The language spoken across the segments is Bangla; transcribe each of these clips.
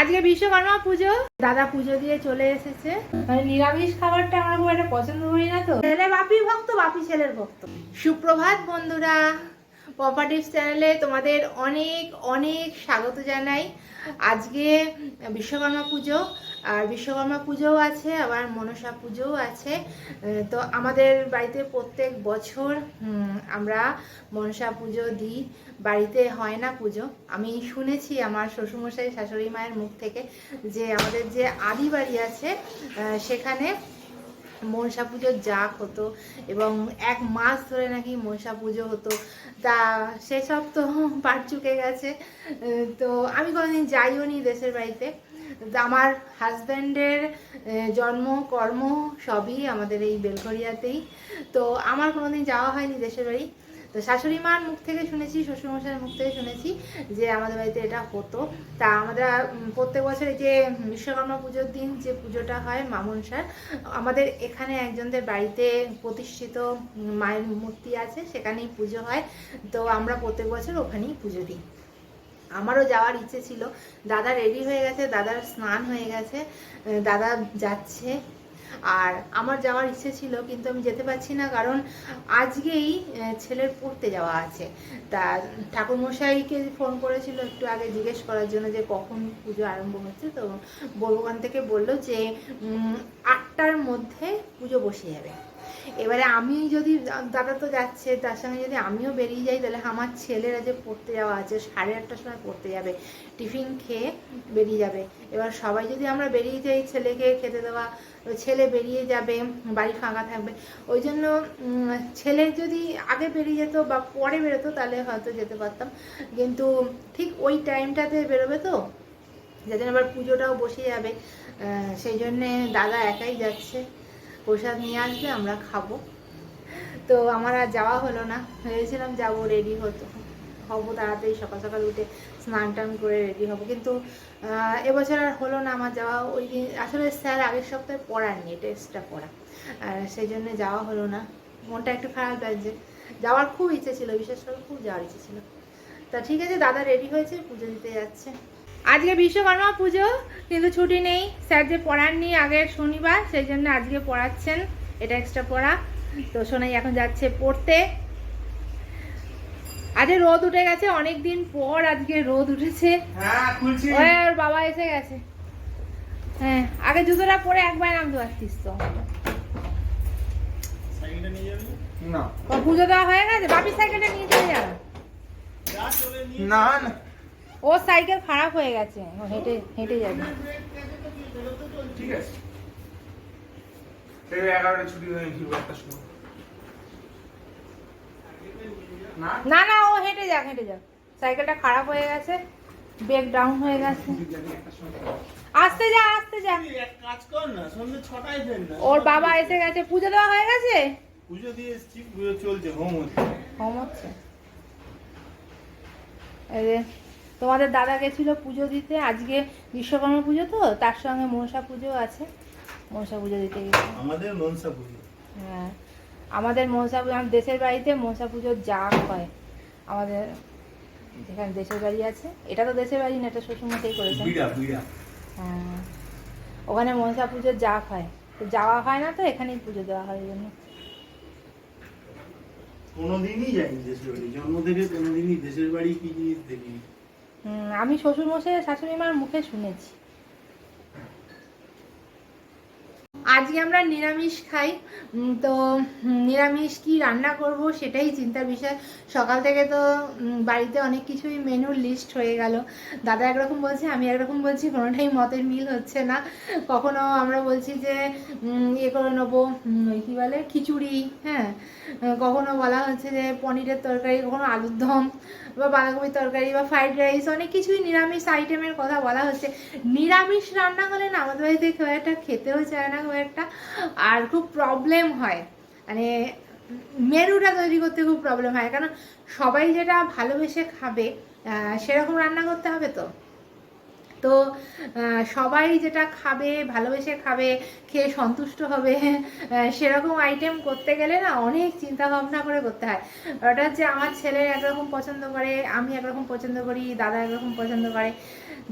আজকে বিশ্বকর্মা পুজো। দাদা পুজো দিয়ে চলে এসেছে। মানে নিরামিষ খাবারটা আমার খুব একটা পছন্দ করি না তো। ছেলে বাপি ভক্ত, বাপি ছেলের ভক্ত। সুপ্রভাত বন্ধুরা পপার্টিভ চ্যানেলে তোমাদের অনেক অনেক স্বাগত জানাই। আজকে বিশ্বকর্মা পুজো। আর বিশ্বকর্মা পুজোও আছে, আবার মনসা পুজোও আছে। তো আমাদের বাড়িতে প্রত্যেক বছর আমরা মনসা পুজো দিই। বাড়িতে হয় না পুজো। আমি শুনেছি আমার শ্বশুরমশাই, শাশুড়ি মায়ের মুখ থেকে যে আমাদের যে আদি বাড়ি আছে সেখানে মনসা পুজোর জাগ হতো এবং এক মাস ধরে নাকি মনসা পুজো হতো। তা সেসব তো পাট চুকে গেছে। তো আমি কোনোদিন যাইও নি দেশের বাড়িতে। আমার হাজব্যান্ডের জন্ম কর্ম সবই আমাদের এই বেলঘরিয়াতেই। তো আমার কোনোদিন যাওয়া হয়নি দেশের বাড়ি। তো শাশুড়ি মার মুখ থেকে শুনেছি শ্বশুরমশাইয়ের মুখ থেকে শুনেছি যে আমাদের বাড়িতে এটা হতো। তা উম, প্রত্যেক বছর যে বিশ্বকর্মা পুজোর দিন যে পুজোটা হয় মামনসার আমাদের এখানে একজনদের বাড়িতে প্রতিষ্ঠিত মায়ের মূর্তি আছে সেখানেই পুজো হয়। তো আমরা প্রত্যেক বছর ওখানেই পুজো দিই। আমারও যাওয়ার ইচ্ছে ছিল। দাদা রেডি হয়ে গেছে, দাদার স্নান হয়ে গেছে দাদা যাচ্ছে। আর আমার যাওয়ার ইচ্ছে ছিল, কিন্তু আমি যেতে পারছি না, কারণ আজকেই ছেলের পড়তে যাওয়া আছে। তা ঠাকুরমশাইকে ফোন করেছিল একটু আগে জিজ্ঞেস করার জন্য যে কখন পুজো আরম্ভ হচ্ছে, তো ওখান থেকে বলল যে আটটার মধ্যে পুজো বসে যাবে। এবারে আমি যদি, দাদা তো যাচ্ছে, তার সঙ্গে যদি আমিও বেরিয়ে যাই, তাহলে আমার ছেলেরা যে পড়তে যাওয়া আছে, সাড়ে আটটার সময় পড়তে যাবে, টিফিন খেয়ে বেরিয়ে যাবে। এবার সবাই যদি আমরা বেরিয়ে যাই, ছেলেকে খেতে দেওয়া ছেলে বেরিয়ে যাবে, বাড়ি ফাঁকা থাকবে, ওই জন্য ছেলে যদি আগে বেরিয়ে যেত বা পরে বেরোতো, তাহলে হয়তো যেতে পারতাম। কিন্তু ঠিক ওই টাইমটাতে বেরোবে তো যাতে আবার পুজোটাও বসে যাবে। সেই জন্যে দাদা একাই যাচ্ছে। প্রসাদ নিয়ে আসবে, আমরা খাব। তো আমার আর যাওয়া হলো না, ভেবেছিলাম যাব রেডি হতো। হব তাড়াতাড়ি, সকাল সকাল উঠে স্নান টান করে রেডি হব। কিন্তু এবছর আর হলো না আমার যাওয়া। ওই দিন, আসলে স্যার আগের সপ্তাহে পড়াননি এটা এক্সট্রা পড়া। আর সেই জন্য যাওয়া হলো না। মনটা একটু খারাপ লাগছে। যাওয়ার খুব ইচ্ছে ছিল, বিশেষ করে খুব যাওয়ার ইচ্ছে ছিল। তা ঠিক আছে, দাদা রেডি হয়েছে, পুজো দিতে যাচ্ছে। আজকে বিশ্বকর্মা পুজো কিন্তু ছুটি নেই। স্যার যে পড়ার পড়াননি আগের শনিবার সেই জন্য আজকে পড়াচ্ছেন। এটা এক্সট্রা পড়া। তো সোনাই এখন যাচ্ছে পড়তে। আজকে রোদ উঠে গেছে অনেক দিন পর আজকে রোদ উঠেছে। হ্যাঁ ওর বাবা এসে গেছে। হ্যাঁ আগে জুতোটা পরে একবার নামতে পারতিস তো। পুজো দেওয়া হয়ে গেছে? বাপির সাইকেলটা নিয়ে চলে যাবে? না না। ওর সাইকেল খারাপ হয়ে গেছে। ও হেঁটে হেঁটে যাবে। ঠিক আছে। এগারোটা ছুটি হয়ে ফিরবো একটা সময় না? না ও হেঁটে যাক হেঁটে যাক। সাইকেলটা খারাপ হয়ে গেছে ব্রেক ডাউন হয়ে গেছে। আসতে যা আসতে যা। কাজ কর না সন্ধ্যে ছটায় ফের না। ওর বাবা এসে গেছে পুজো দেওয়া হয়ে গেছে? পুজো দিয়ে এসছি পুজো চলছে হোম হচ্ছে। হোম হচ্ছে। এই যে তোমাদের দাদা গেছিল পুজো দিতে আজকে বিশ্বকর্মা পুজো তো তার সঙ্গে মনসা পুজো আছে। মনসা পুজো দিতে গেছে। আমাদের মনসা পুজো। হ্যাঁ আমাদের মনসা পুজো আমার দেশের বাড়িতে মনসা পুজোর জাগ হয়। আমাদের যেখানে দেশের বাড়ি আছে এটা তো দেশের বাড়ি না এটা শ্বশুরমশাই করেছে হ্যাঁ ওখানে মনসা পুজোর জাগ হয়। তো যাওয়া হয় না তো এখানেই পুজো দেওয়া হয় জন্য। কোনোদিনই যাইনি দেশের বাড়ি জন্ম থেকে কোনোদিনই দেশের বাড়ি কি জিনিস দেখিনি। আমি শ্বশুরমশাই শাশুড়ি মার মুখে শুনেছি। আজকে আমরা নিরামিষ খাই। তো নিরামিষ কি রান্না করব সেটাই চিন্তার বিষয়। সকাল থেকে তো বাড়িতে অনেক কিছুই মেনুর লিস্ট হয়ে গেল। দাদা একরকম বলছে, আমি একরকম বলছি, কোনোটাই মতের মিল হচ্ছে না। কখনো আমরা বলছি যে ইয়ে করে নেব কী বলে, খিচুড়ি হ্যাঁ। কখনো বলা হচ্ছে যে, পনিরের তরকারি, কখনো আলুর দম বা বাঁধাকপির তরকারি বা ফ্রাইড রাইস অনেক কিছুই নিরামিষ আইটেমের কথা বলা হচ্ছে। নিরামিষ রান্না হলে না আমাদের বাড়িতে খুব একটা খেতেও চায় না, খুব একটা, আর খুব প্রবলেম হয়। মানে মেরুটা তৈরি করতে খুব প্রবলেম হয়, কারণ সবাই যেটা ভালোবেসে খাবে সেরকম রান্না করতে হবে তো? তো সবাই যেটা খাবে, ভালোবেসে খাবে, খেয়ে সন্তুষ্ট হবে সেরকম আইটেম করতে গেলে না অনেক চিন্তা ভাবনা করে করতে হয়। ওটা হচ্ছে আমার ছেলে একরকম পছন্দ করে, আমি একরকম পছন্দ করি, দাদা একরকম পছন্দ করে,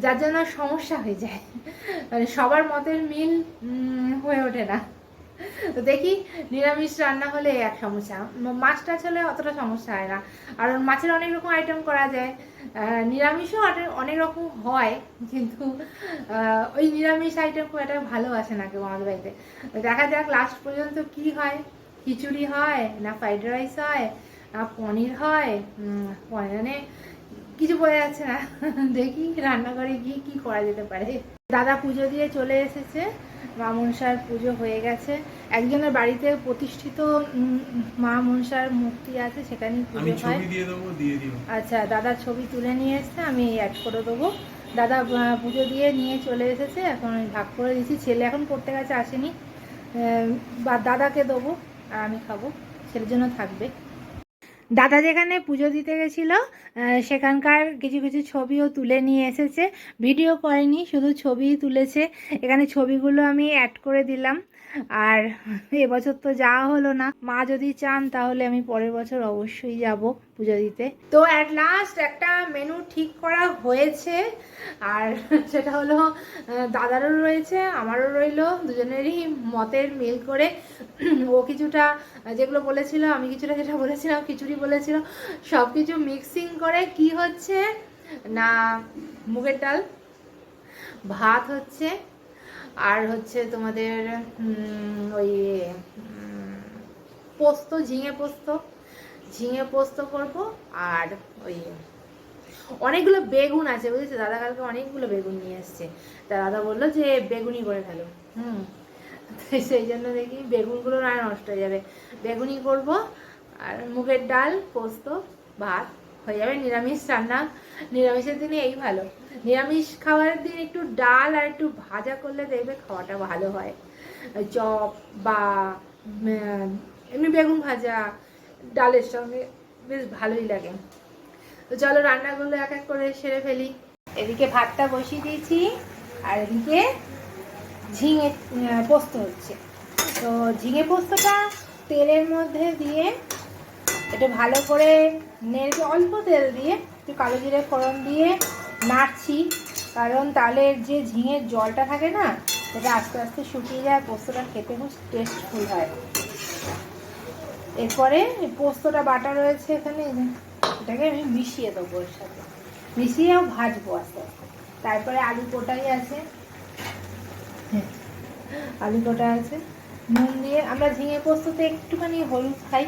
যার জন্য সমস্যা হয়ে যায়। মানে সবার মতের মিল হয়ে ওঠে না। তো দেখি নিরামিষ রান্না হলে এক সমস্যা। মাছ টাছ হলে অতটা সমস্যা হয় না। আর মাছের অনেক রকম আইটেম করা যায়। নিরামিষও অনে- অনেক রকম হয়, কিন্তু ওই নিরামিষ আইটেম খুব একটা ভালো আসে না কেউ আমাদের বাড়িতে। দেখা যাক লাস্ট পর্যন্ত কি হয়। খিচুড়ি হয়, না ফ্রাইড রাইস হয়, না পনির হয়। মানে কিছু বোঝা যাচ্ছে না। দেখি রান্নাঘরে গিয়ে কি করা যেতে পারে। দাদা পুজো দিয়ে চলে এসেছে মা মনসার পুজো হয়ে গেছে। একজনের বাড়িতে প্রতিষ্ঠিত মা মনসার মূর্তি আছে সেখানেই আমি পুজো হয়। আচ্ছা দাদা ছবি তুলে নিয়ে এসছে আমি অ্যাড করে দেবো। দাদা পুজো দিয়ে নিয়ে চলে এসেছে এখন আমি ভাগ করে দিচ্ছি ছেলে এখন পড়তে গেছে আসেনি। বা দাদাকে দেবো আর আমি খাব ছেলের জন্য থাকবে। দাদা যেখানে পুজো দিতে গেছিল সেখানকার কিছু কিছু ছবিও তুলে নিয়ে এসেছে। ভিডিও করেনি, শুধু ছবিই তুলেছে। এখানে ছবিগুলো আমি অ্যাড করে দিলাম। আর এবছর তো যাওয়া হলো না। মা যদি চান, তাহলে আমি পরের বছর অবশ্যই যাব পুজো দিতে। তো অ্যাট লাস্ট একটা মেনু ঠিক করা হয়েছে। আর সেটা হলো দাদারও রয়েছে, আমারও রইল। দুজনেরই মতের মিল করে। ও কিছুটা, যেগুলো বলেছিল, আমি কিছুটা যেটা বলেছিলাম, খিচুড়ি বলেছিল সব কিছু মিক্সিং করে কি হচ্ছে? না, মুগের ডাল, ভাত হচ্ছে আর হচ্ছে তোমাদের ওই পোস্ত, ঝিঙে পোস্ত। ঝিঙে পোস্ত করব আর ওই অনেকগুলো বেগুন আছে, বুঝেছ? দাদা কালকে অনেকগুলো বেগুন নিয়ে এসছে। তা দাদা বলল যে বেগুনি করে ফেলো। হুম। সেই জন্য দেখি বেগুনগুলো না নষ্ট হয়ে যাবে। বেগুনি করব। আর মুগের ডাল, পোস্ত, ভাত। হয়ে যাবে। নিরামিষ রান্না, নিরামিষের দিনে এই ভালো। নিরামিষ খাবারের দিন একটু ডাল আর একটু ভাজা করলে দেখবে খাওয়াটা ভালো হয়। চপ বা এমনি বেগুন ভাজা, ডালের সঙ্গে বেশ ভালোই লাগে। তো চলো রান্নাগুলো এক এক করে সেরে ফেলি। এদিকে ভাতটা বসিয়ে দিয়েছি, আর এদিকে ঝিঙে পোস্ত হচ্ছে। তো ঝিঙে পোস্তটা তেলের মধ্যে দিয়ে একটু ভালো করে নেড়ে অল্প তেল দিয়ে একটু কালো জিরে ফোড়ন দিয়ে নাড়ছি। কারণ তালের যে ঝিঙের জলটা থাকে না, সেটা আস্তে আস্তে শুকিয়ে যায়, পোস্তটা খেতে খুব টেস্টফুল হয়। এরপরে পোস্তটা বাটা রয়েছে এখানে এটাকে আমি মিশিয়ে দেবো এর সাথে। মিশিয়েও ভাজবো আস্তে আস্তে। তারপরে আলু কোটাই আছে। আলু কোটা আছে। নুন দিয়ে আমরা ঝিঙে পোস্ততে একটুখানি হলুদ খাই।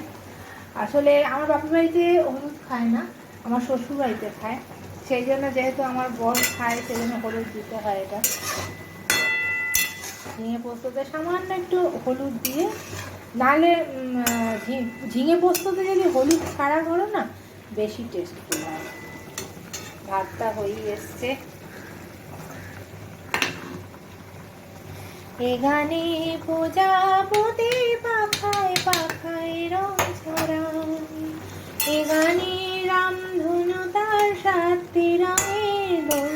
আসলে আমার বাপের বাড়িতে হলুদ খায় না, আমার শ্বশুর বাড়িতে খায়। সেই জন্য যেহেতু আমার বর খায়, সেই জন্য হলুদ দিতে হয় এটা। ঝিঙে পোস্ততে সামান্য একটু হলুদ দিয়ে নাহলে ঝিঙে পোস্ততে যদি হলুদ ছাড়া করো না, বেশি টেস্টফুল হয়। ভাতটা হয়েই এসছে। এখানে প্রজাপতি পাখায় পাখায় রং ছড়ায় এ গানে রামধনু তার সাতটি রামের দোল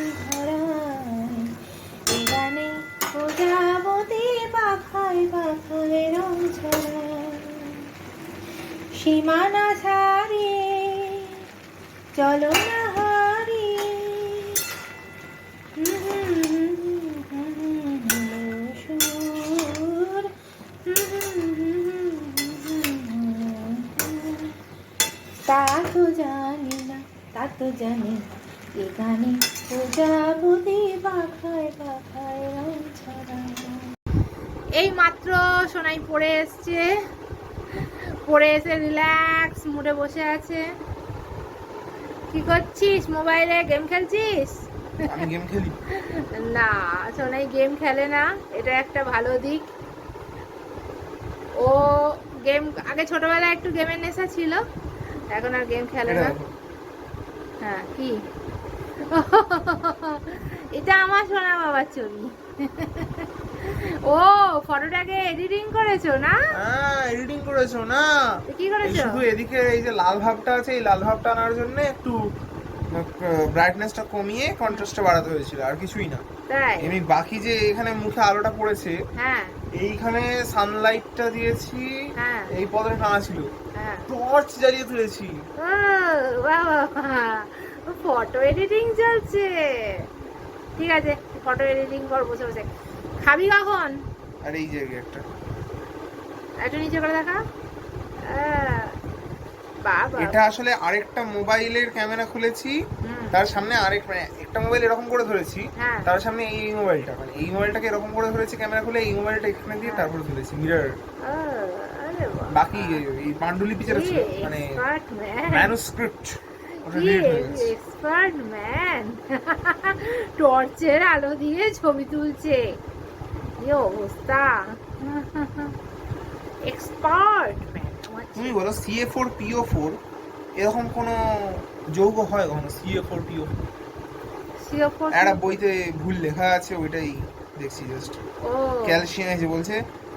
এ গানে প্রজাপতি পাখায় পাখায় রং ছড়ায়। সীমানা ছাড়িয়ে চলো না হারিয়ে সুর তা তো জানি না তা জানি এ গানে প্রজাপতি পাখায় পাখায় রং এই মাত্র সোনাই পড়ে এসছে। পড়ে এসে রিল্যাক্স মুডে বসে আছে। কি করছিস? মোবাইলে গেম খেলছিস? আমি গেম খেলি। না সোনাই গেম খেলে না। এটা একটা ভালো দিক। ও গেম আগে ছোটবেলায় একটু গেমের নেশা ছিল। এখন আর গেম খেলে না। হ্যাঁ কি? এটা আমার সোনা বাবার ছবি। ও ফটোটাকে এডিটিং করেছ না? হ্যাঁ এডিটিং করেছ না? কি করেছ? শুধু এদিকে এই যে লাল ভাবটা আছে এই লাল ভাবটা আনার জন্য একটু ব্রাইটনেসটা কমিয়ে কন্ট্রাস্টটা বাড়াতে হয়েছিল আর কিছুই না। তাই? এমনি বাকি যে এখানে মুখে আলোটা পড়েছে হ্যাঁ। এইখানে সানলাইটটা দিয়েছি হ্যাঁ। এই পদে টানা ছিল। টর্চ জ্বালিয়ে তুলেছি ফটো এডিটিং চলছে। ঠিক আছে ফটো এডিটিং কর বসে বসে খাবি কখন? আর এই জায়গায় একটা। একটু নিচে করে দেখা। আহ, বাবা। এটা আসলে আরেকটা মোবাইলের ক্যামেরা খুলেছি। তার সামনে আরেক মানে একটা মোবাইল এরকম করে ধরেছি। হ্যাঁ। তার সামনে এই মোবাইলটা মানে এই মোবাইলটাকে এরকম করে ধরেছি ক্যামেরা খুলে এই মোবাইলটা এখানে দিয়ে তারপরে ধরেছি মিরর। বাকি এই পাণ্ডুলিপি যেটা ছিল মানে। ম্যানুস্ক্রিপ্ট হয়ে এক্সপার্ট ম্যান টর্চের আলো দিয়ে ছবি তুলছে। কি অবস্থা? এক্সপার্ট ম্যান তুমি বলো সিএ ফোর পিও ফোর এরকম কোনো যৌগ হয় কখনো? সিএ ফোর পিও একটা বইতে ভুল লেখা আছে ওইটাই দেখছি জাস্ট ক্যালসিয়াম এসে বলছে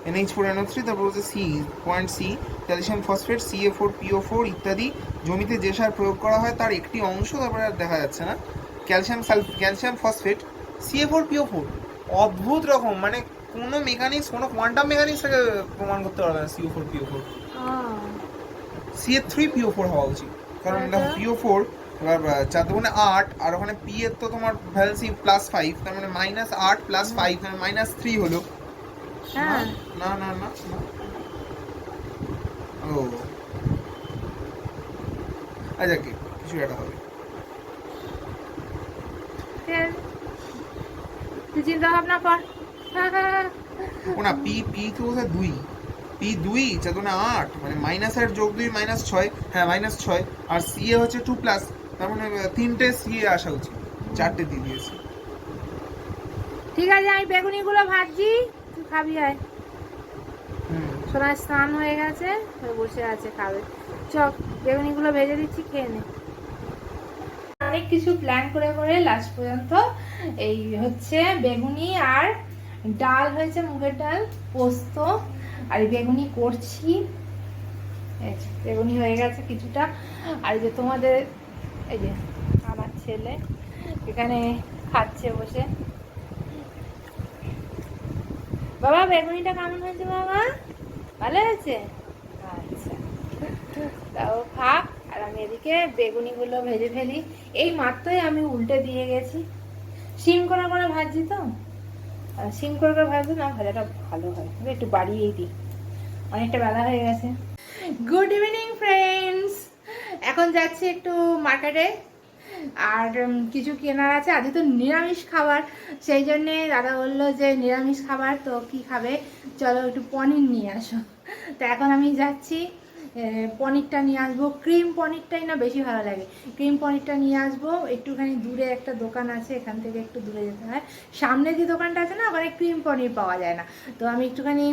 এনএইচ ফোর এনও থ্রি তারপর বলছে C point C calcium phosphate CA four PO four ইত্যাদি জমিতে যে সার প্রয়োগ করা হয় তার একটি অংশ তারপরে আর দেখা যাচ্ছে না। Calcium sulph calcium phosphate CA four PO four অদ্ভুত রকম মানে কোনো মেকানিক্স কোনো কোয়ান্টাম মেকানিক্স থেকে প্রমাণ করতে পারবে না CO four PO four CA three PO four হওয়া উচিত কারণ। দেখো পিও ফোর এবার চার দুগুণে আট আর ওখানে পি এর তো তোমার ভ্যালসি প্লাস ফাইভ তার মানে মাইনাস আট প্লাস ফাইভ মানে মাইনাস থ্রি হলো। হ্যাঁ না না না ও। আচ্ছা কি কিছু একটা হবে। ঠিক তুই চিন্তা ভাবনা কর। না পি পি তো বোধহয় দুই। পি দুই চার আট মানে মাইনাস আট যোগ দুই মাইনাস ছয়। হ্যাঁ মাইনাস ছয়। আর সি এ হচ্ছে টু প্লাস তার মানে তিনটে সি এ আসা উচিত। চারটে দিয়ে দিয়েছি। ঠিক আছে আমি বেগুনিগুলো ভাজছি। খাবি আয়। সোনার স্নান হয়ে গেছে বসে আছে খাবে। চক বেগুনিগুলো ভেজে দিচ্ছি খেয়ে নে। অনেক কিছু প্ল্যান করে করে লাস্ট পর্যন্ত এই হচ্ছে বেগুনি আর ডাল হয়েছে মুগের ডাল পোস্ত আর এই বেগুনি করছি। বেগুনি হয়ে গেছে কিছুটা। আর যে তোমাদের এই যে আমার ছেলে এখানে খাচ্ছে বসে। বাবা, বেগুনিটা কেমন হয়েছে বাবা? ভালো হয়েছে? আচ্ছা। তাও খাক, আর আমি এদিকে বেগুনিগুলো ভেজে ফেলি। এই মাত্রই আমি উল্টে দিয়ে গেছি। সিম করে করে ভাজি তো? সিম করে করে ভাজলে না ভাজাটা ভালো হয়। একটু বাড়িয়েই দিই। অনেকটা বেলা হয়ে গেছে। Good evening, friends! এখন যাচ্ছি একটু মার্কেটে। আর কিছু কেনার আছে। আজকে তো নিরামিষ খাবার। সেই জন্যে দাদা বলল যে, নিরামিষ খাবার তো কি খাবে? চলো একটু পনির নিয়ে আসো। তো এখন আমি যাচ্ছি। পনিরটা নিয়ে আসব। ক্রিম পনিরটাই না বেশি ভালো লাগে। ক্রিম পনিরটা নিয়ে আসব। একটুখানি দূরে একটা দোকান আছে, এখান থেকে একটু দূরে যেতে হয়। সামনে যে দোকানটা আছে না ওখানে ক্রিম পনির পাওয়া যায় না। তো আমি একটুখানি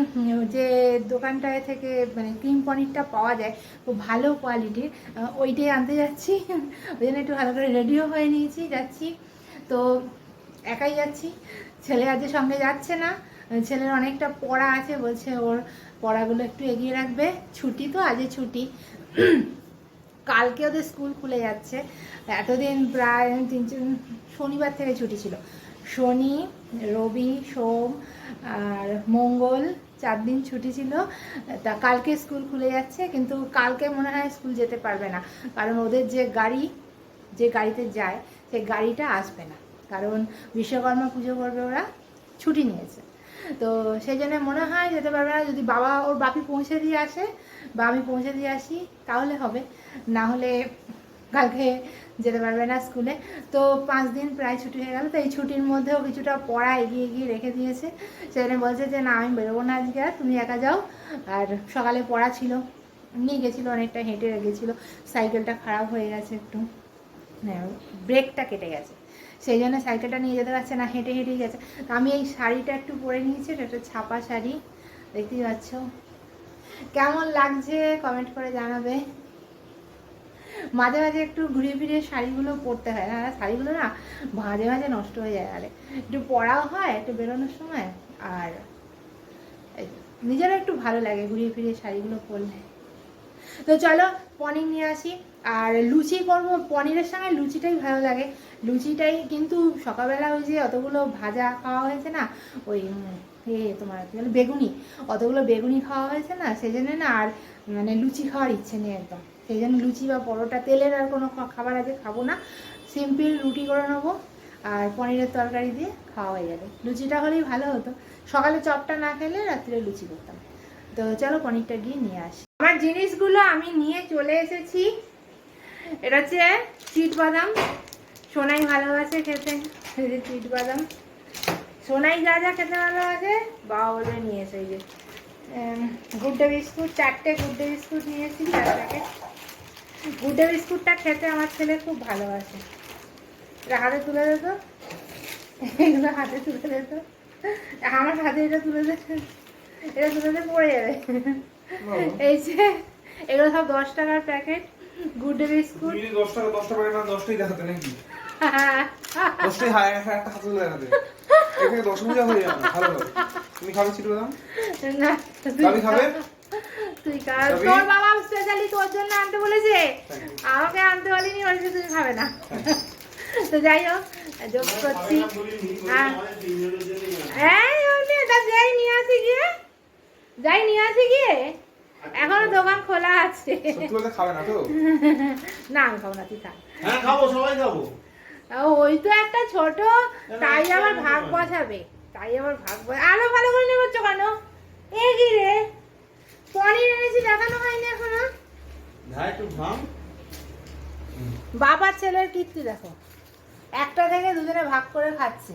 যে দোকানটায় থেকে মানে ক্রিম পনিরটা পাওয়া যায়, খুব ভালো কোয়ালিটির ওইটাই আনতে যাচ্ছি। ওই জন্য একটু ভালো করে রেডিও হয়ে নিয়েছি, যাচ্ছি। তো একাই যাচ্ছি। ছেলে আজকে সঙ্গে যাচ্ছে না। ছেলের অনেকটা পড়া আছে, বলছে ওর পড়াগুলো একটু এগিয়ে রাখবে। ছুটি তো আজকে ছুটি। কালকে ওদের স্কুল খুলে যাচ্ছে। এতদিন প্রায় তিন শনিবার থেকে ছুটি ছিল। শনি, রবি, সোম আর মঙ্গল চার দিন ছুটি ছিল। তা কালকে স্কুল খুলে যাচ্ছে, কিন্তু কালকে মনে হয় স্কুল যেতে পারবে না। কারণ ওদের যে গাড়ি, যে গাড়িতে যায়, সেই গাড়িটা আসবে না। কারণ বিশ্বকর্মা পুজো করবে ওরা, ছুটি নিয়েছে। তো সেই জন্য মনে হয় যেতে পারবে না যদি বাবা ওর বাপি পৌঁছে দিয়ে আসে বা আমি পৌঁছে দিয়ে আসি, তাহলে হবে। না হলে কালকে যেতে পারবে না স্কুলে। তো পাঁচ দিন প্রায় ছুটি হয়ে গেল, তো এই ছুটির মধ্যেও কিছুটা পড়া এগিয়ে এগিয়ে রেখে দিয়েছে। সেখানে বলছে যে, না, আমি বেরোবো না আজকে আর, তুমি একা যাও। আর সকালে পড়া ছিল, নিয়ে গেছিল অনেকটা, হেঁটে গেছিল। সাইকেলটা খারাপ হয়ে গেছে একটু। হ্যাঁ ব্রেকটা কেটে গেছে। সেই জন্য সাইকেলটা নিয়ে যেতে পারছে না, হেঁটে হেঁটেই গেছে তো আমি এই শাড়িটা একটু পরে নিয়েছি, এটা একটা ছাপা শাড়ি দেখতেই পাচ্ছ? কেমন লাগছে কমেন্ট করে জানাবে। মাঝে মাঝে একটু ঘুরিয়ে ফিরিয়ে শাড়িগুলো পরতে হয়, না শাড়িগুলো না মাঝে মাঝে নষ্ট হয়ে যায়, আরে। একটু পরাও হয়, একটু বেরোনোর সময়, আর নিজেরও একটু ভালো লাগে ঘুরিয়ে ফিরিয়ে শাড়িগুলো পরলে। তো চলো পনির নিয়ে আসি। আর লুচি করব। পনিরের সঙ্গে লুচিটাই ভালো লাগে। লুচিটাই কিন্তু সকালবেলা ওই যে অতগুলো ভাজা খাওয়া হয়েছে না, ওই এ, তোমার বেগুনি। অতগুলো বেগুনি খাওয়া হয়েছে না সেই জন্য না আর মানে লুচি খাওয়ার ইচ্ছে নেই একদম। সেই জন্য লুচি বা পরোটা, তেলের আর কোনো খাবার আজকে খাব না। সিম্পল রুটি করে নেব আর পনিরের তরকারি দিয়ে খাওয়া হয়ে যাবে। লুচিটা হলেই ভালো হতো। সকালে চপটা না খেলে রাত্রে লুচি করতাম। তো চলো পনিরটা গিয়ে নিয়ে আসি। আমার জিনিসগুলো আমি নিয়ে চলে এসেছি। এটা হচ্ছে চিট বাদাম সোনাই ভালোবাসে খেতে। চিট বাদাম সোনাই যা যা খেতে ভালোবাসে বাবা বলে নিয়ে এসে যে। গুড্ডে বিস্কুট, চারটে গুড্ডে বিস্কুট নিয়েছি চার প্যাকেট গুড্ডে বিস্কুটটা খেতে আমার ছেলে খুব ভালোবাসে। এটা হাতে তুলে দে তো। এগুলো হাতে তুলে দে তো। আমার হাতে এটা তুলে দে। এটা তুলে পড়ে যাবে। এই যে এগুলো সব দশ টাকার প্যাকেট গুড ডে বিস্কুট। দশ টাকা দশটা পারে না দশটাই দেখাতে নাকি? দশটাই হায় একটা হাতে দেখাতে। এখানে দশ মিনিট হয়ে যাবে ভালো তুমি খাবে ছিল দাম না দাবি খাবে? তুই তোর বাবা স্পেশালি তোর জন্য আনতে বলেছে। আমাকে আনতে বলিনি বলেছে তুই খাবে না। তো যাই হোক যোগ করছি। হ্যাঁ। এই তা যাই নিয়ে আসি গিয়ে। যাই নিয়ে আসি গিয়ে? এখনও দোকান খোলা আছে। খাবে না তো? না আমি খাব না তুই হ্যাঁ খাব সবাই খাব। ওই তো একটা ছোট তাই আবার ভাগ বসাবে। তাই আবার ভাগ আলো ভালো করে করছ কেন? এ কি রে? পনির এনেছি দেখানো হয়নি এখনও। বাবার ছেলের কীর্তি দেখো। একটা থেকে দুজনে ভাগ করে খাচ্ছে।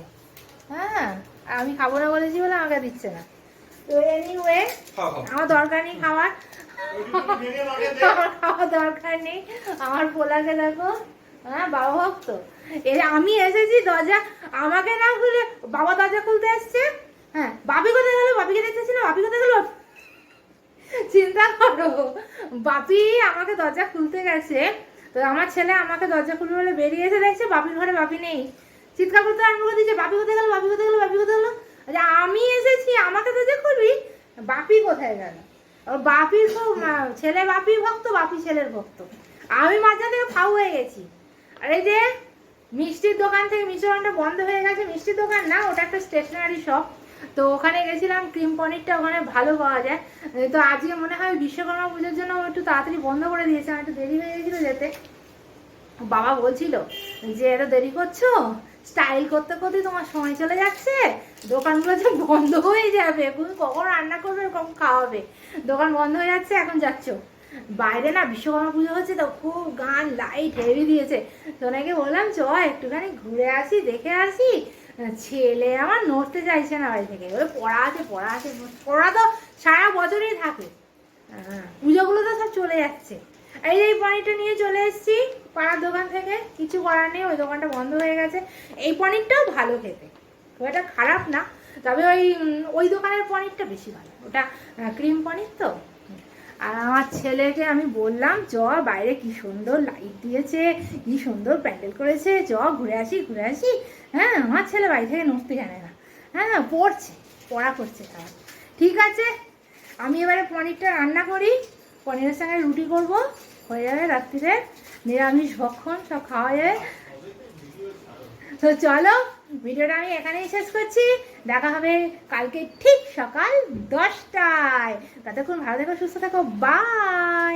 হ্যাঁ আমি খাব না বলেছি বলে আমাকে দিচ্ছে না। তো এনিওয়ে আমার দরকার নেই খাওয়ার। আমার খাওয়ার দরকার নেই। আমার পোলাকে দেখো। হ্যাঁ বাবা ভক্ত এ আমি এসেছি দরজা। আমাকে না খুলে বাবা দরজা খুলতে এসছে। হ্যাঁ বাপি কোথায় গেলো? বাপিকে দেখতেছি না বাপি কোথায় গেলো? চিন্তা করো। বাপি আমাকে দরজা খুলতে গেছে। তো আমার ছেলে আমাকে দরজা খুলবে বলে বেরিয়ে এসে দেখছে। বাপির ঘরে বাপি নেই। চিৎকার করতে আরম্ভ করে দিচ্ছে বাপি কোথায় গেল? বাপি কোথায় গেল? বাপি কোথায় গেল? আচ্ছা, আমি এসেছি আমাকে দরজা খুলবি বাপি কোথায় গেল বাপির খুব ছেলে বাপির ভক্ত বাপি ছেলের ভক্ত। আমি মাঝখান থেকে ফাউ হয়ে গেছি। আর এই যে মিষ্টির দোকান থেকে মিষ্টির বন্ধ হয়ে গেছে মিষ্টির দোকান না ওটা একটা স্টেশনারি শপ তো ওখানে গেছিলাম ক্রিম পনিরটা ওখানে ভালো পাওয়া যায়। তো আজকে মনে হয় বিশ্বকর্মা পুজোর জন্য একটু তাড়াতাড়ি বন্ধ করে দিয়েছে আমার একটু দেরি হয়ে গেছিল যেতে। বাবা বলছিল যে এত দেরি করছ? স্টাইল করতে করতে তোমার সময় চলে যাচ্ছে। দোকানগুলো যে বন্ধ হয়ে যাবে। তুমি কখন রান্না করবে কখন খাওয়াবে? দোকান বন্ধ হয়ে যাচ্ছে এখন যাচ্ছ। বাইরে না বিশ্বকর্মা পুজো হচ্ছে তো খুব গান লাইট হেভি দিয়েছে। তোনাকে বললাম চ একটুখানি ঘুরে আসি দেখে আসি। ছেলে আমার নড়তে চাইছে না বাড়ি থেকে। ওই পড়া আছে পড়া আছে পড়া তো সারা বছরই থাকে। হ্যাঁ, পুজোগুলো তো সব চলে যাচ্ছে। এই যে এই পনিরটা নিয়ে চলে এসেছি। পাড়ার দোকান থেকে কিছু করার নেই, ওই দোকানটা বন্ধ হয়ে গেছে। এই পনিরটাও ভালো খেতে। একটা খারাপ না, তবে ওই ওই দোকানের পনিরটা বেশি ভালো। ওটা ক্রিম পনির তো। আর আমার ছেলেকে আমি বললাম চ বাইরে কি সুন্দর লাইট দিয়েছে, কি সুন্দর প্যান্ডেল করেছে। চ ঘুরে আসি ঘুরে আসি। হ্যাঁ আমার ছেলে বাড়ি থেকে নড়তে জানে না। হ্যাঁ হ্যাঁ পড়ছে, পড়া করছে তারা ঠিক আছে, আমি এবারে পনিরটা রান্না করি, পনিরের সঙ্গে রুটি করব। হয়ে যাবে রাত্রিরে নিরামিষ ভক্ষণ সব খাওয়া তো চলো, ভিডিওটা আমি এখানেই শেষ করছি। দেখা হবে কালকে ঠিক সকাল দশটায়। ততক্ষণ ভালো থেকো, সুস্থ থাকো বাই